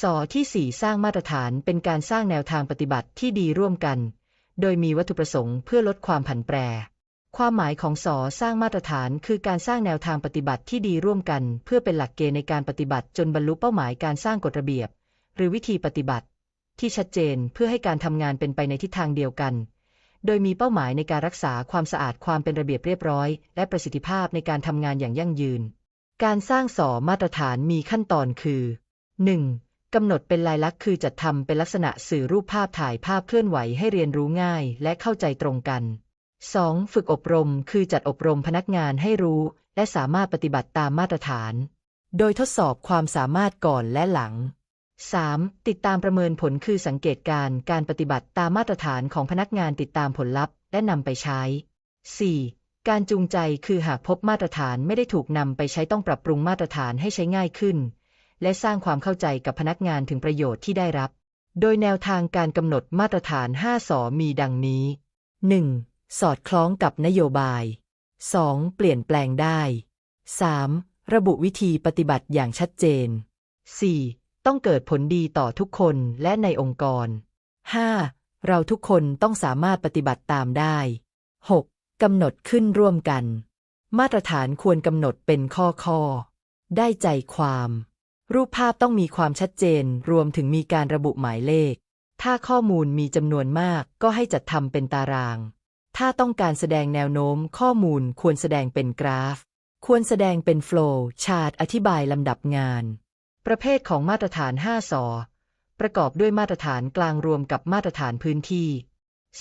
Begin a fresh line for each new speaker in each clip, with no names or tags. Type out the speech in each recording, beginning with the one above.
สอที่ 4 สร้างมาตรฐานเป็นการสร้างแนวทางปฏิบัติที่ดีร่วมกัน โดยมีวัตถุประสงค์เพื่อลดความผันแปร ความหมายของสอสร้างมาตรฐานคือการสร้างแนวทางปฏิบัติที่ดีร่วมกัน เพื่อเป็นหลักเกณฑ์ในการปฏิบัติจนบรรลุเป้าหมายการสร้างกฎระเบียบ หรือวิธีปฏิบัติ ที่ชัดเจนเพื่อให้การทำงานเป็นไปในทิศทางเดียวกัน โดยมีเป้าหมายในการรักษาความสะอาดความเป็นระเบียบเรียบร้อย และประสิทธิภาพในการทำงานอย่างยั่งยืน การสร้างสอมาตรฐานมีขั้นตอนคือ 1. กำหนดเป็นลายลักษณ์คือจัดทำเป็นลักษณะสื่อรูปภาพถ่ายภาพเคลื่อนไหวให้เรียนรู้ง่ายและเข้าใจตรงกัน 2. ฝึกอบรมคือจัดอบรมพนักงานให้รู้ และสามารถปฏิบัติตามมาตรฐาน โดยทดสอบความสามารถก่อนและหลัง 3. ติดตามประเมินผลคือสังเกตการ์การปฏิบัติตามมาตรฐานของพนักงานติดตามผลลัพธ์ และนำไปใช้ 4. การจูงใจคือหากพบมาตรฐานไม่ได้ถูกนำไปใช้ต้องปรับปรุงมาตรฐานให้ใช้ง่ายขึ้น และสร้างความเข้าใจกับพนักงานถึงประโยชน์ที่ได้รับ โดยแนวทางการกำหนดมาตรฐาน 5 สอมีดังนี้ 1. สอดคล้องกับนโยบาย 2. เปลี่ยนแปลงได้ 3. ระบุวิธีปฏิบัติอย่างชัดเจน 4. ต้องเกิดผลดีต่อทุกคนและในองค์กร 5. เราทุกคนต้องสามารถปฏิบัติตามได้ 6. กำหนดขึ้นร่วมกัน มาตรฐานควรกำหนดเป็นข้อข้อ ได้ใจความ รูปภาพต้องมีความชัดเจน รวมถึงมีการระบุหมายเลข ถ้าข้อมูลมีจำนวนมากก็ให้จัดทำเป็นตาราง ถ้าต้องการแสดงแนวโน้มข้อมูลควรแสดงเป็นกราฟ ควรแสดงเป็นโฟล์ชาร์ตอธิบายลำดับงาน ประเภทของมาตรฐาน 5 สอ ประกอบด้วยมาตรฐานกลางรวมกับมาตรฐานพื้นที่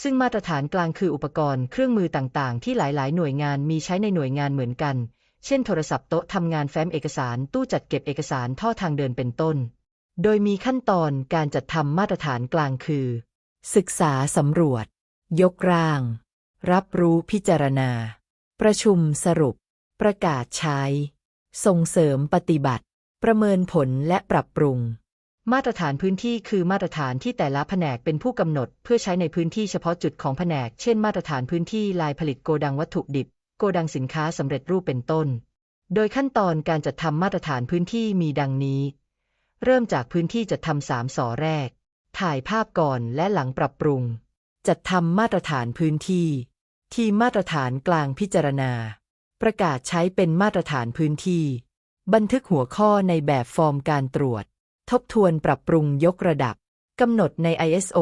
ซึ่งมาตรฐานกลางคืออุปกรณ์เครื่องมือต่างๆ ที่หลายๆ หน่วยงานมีใช้ในหน่วยงานเหมือนกัน เช่นโทรศัพท์โต๊ะทำงานแฟ้มเอกสารตู้จัดเก็บเอกสารท่อทางเดินเป็นต้น โดยมีขั้นตอนการจัดทำมาตรฐานกลางคือ ศึกษาสำรวจ ยกร่าง รับรู้พิจารณา ประชุมสรุป ประกาศใช้ ส่งเสริมปฏิบัติ ประเมินผลและปรับปรุง มาตรฐานพื้นที่คือมาตรฐานที่แต่ละแผนกเป็นผู้กำหนด เพื่อใช้ในพื้นที่เฉพาะจุดของแผนก เช่น มาตรฐานพื้นที่ลายผลิตโกดังวัตถุดิบ โกดังสินค้าสำเร็จรูปเป็นต้น โดยขั้นตอนการจัดทำมาตรฐานพื้นที่มีดังนี้ เริ่มจากพื้นที่จัดทำสามสอแรก ถ่ายภาพก่อนและหลังปรับปรุง จัดทำมาตรฐานพื้นที่ ทีมมาตรฐานกลางพิจารณา ประกาศใช้เป็นมาตรฐานพื้นที่ บันทึกหัวข้อในแบบฟอร์มการตรวจ ทบทวนปรับปรุงยกระดับกำหนดใน ISO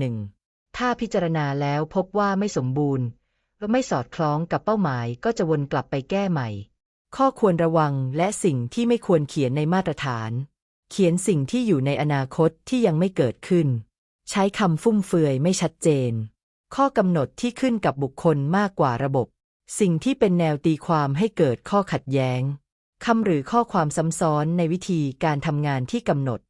9001 ถ้าพิจารณาแล้วพบว่าไม่สมบูรณ์ ไม่สอดคล้องกับเป้าหมายก็จะวนกลับไปแก้ใหม่ ข้อควรระวังและสิ่งที่ไม่ควรเขียนในมาตรฐาน เขียนสิ่งที่อยู่ในอนาคตที่ยังไม่เกิดขึ้น ใช้คำฟุ่มเฟือยไม่ชัดเจน ข้อกำหนดที่ขึ้นกับบุคคลมากกว่าระบบ สิ่งที่เป็นแนวตีความให้เกิดข้อขัดแย้งคำหรือข้อความซ้ำซ้อนในวิธีการทำงานที่กำหนด